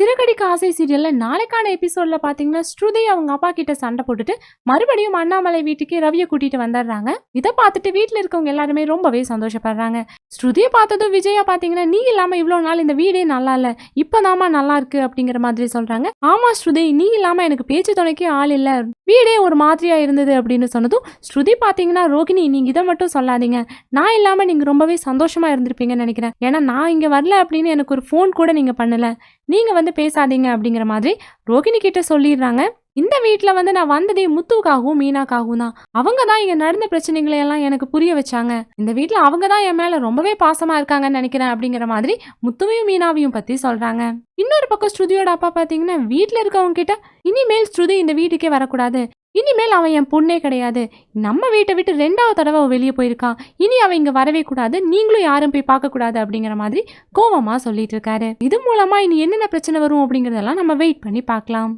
சிறகடிக்க ஆசை சீரியலில் நாளைக்கான எபிசோடில் பார்த்தீங்கன்னா ஸ்ருதி அவங்க அப்பா கிட்ட சண்டை போட்டுட்டு மறுபடியும் அண்ணாமலை வீட்டுக்கு ரவியை கூட்டிட்டு வந்துடுறாங்க. இதை பார்த்துட்டு வீட்டில் இருக்கவங்க எல்லாருமே ரொம்பவே சந்தோஷப்படுறாங்க. ஸ்ருதியை பார்த்ததும் விஜயா பார்த்தீங்கன்னா நீ இல்லாமல் இவ்வளோ நாள் இந்த வீடே நல்லா இல்லை. இப்போதாம்மா நல்லா இருக்கு. அப்படிங்கிற மாதிரி சொல்கிறாங்க ஆமாம் ஸ்ருதி நீ இல்லாமல் எனக்கு பேச்சு துணைக்கே ஆள் இல்லை. வீடே ஒரு மாதிரியாக இருந்தது அப்படின்னு சொன்னதும் ஸ்ருதி பார்த்தீங்கன்னா ரோகிணி நீங்கள் இதை மட்டும் சொல்லாதீங்க. நான் இல்லாமல் நீங்கள் ரொம்பவே சந்தோஷமாக இருந்திருப்பீங்கன்னு நினைக்கிறேன். ஏன்னா நான் இங்கே வரல அப்படின்னு எனக்கு ஒரு ஃபோன் கூட நீங்கள் பண்ணலை. நீங்கள் வந்து பேசாதீங்க அப்படிங்கிற மாதிரி ரோகிணி கிட்ட சொல்லிடுறாங்க. இந்த வீட்டில் வந்து நான் வந்ததே முத்துவுக்காகவும் மீனாக்காகவும் தான். அவங்க தான் இங்கே நடந்த பிரச்சனைகளை எல்லாம் எனக்கு புரிய வச்சாங்க. இந்த வீட்டில் அவங்க தான் என் மேலே ரொம்பவே பாசமாக இருக்காங்கன்னு நினைக்கிறேன் அப்படிங்கிற மாதிரி முத்துவையும் மீனாவையும் பற்றி சொல்கிறாங்க இன்னொரு பக்கம் ஸ்ருதியோட அப்பா பார்த்தீங்கன்னா வீட்டில் இருக்கவங்க கிட்ட இனிமேல் ஸ்ருதி இந்த வீட்டுக்கே வரக்கூடாது. இனிமேல் அவன் என் பொண்ணே கிடையாது. நம்ம வீட்டை விட்டு ரெண்டாவது தடவை வெளியே போயிருக்கான் இனி அவன் இங்கே வரவே கூடாது. நீங்களும் யாரும் போய் பார்க்கக்கூடாது அப்படிங்கிற மாதிரி கோவமாக சொல்லிட்டு இருக்காரு. இது மூலமாக இனி என்னென்ன பிரச்சனை வரும் அப்படிங்கிறதெல்லாம் நம்ம வெயிட் பண்ணி பார்க்கலாம்.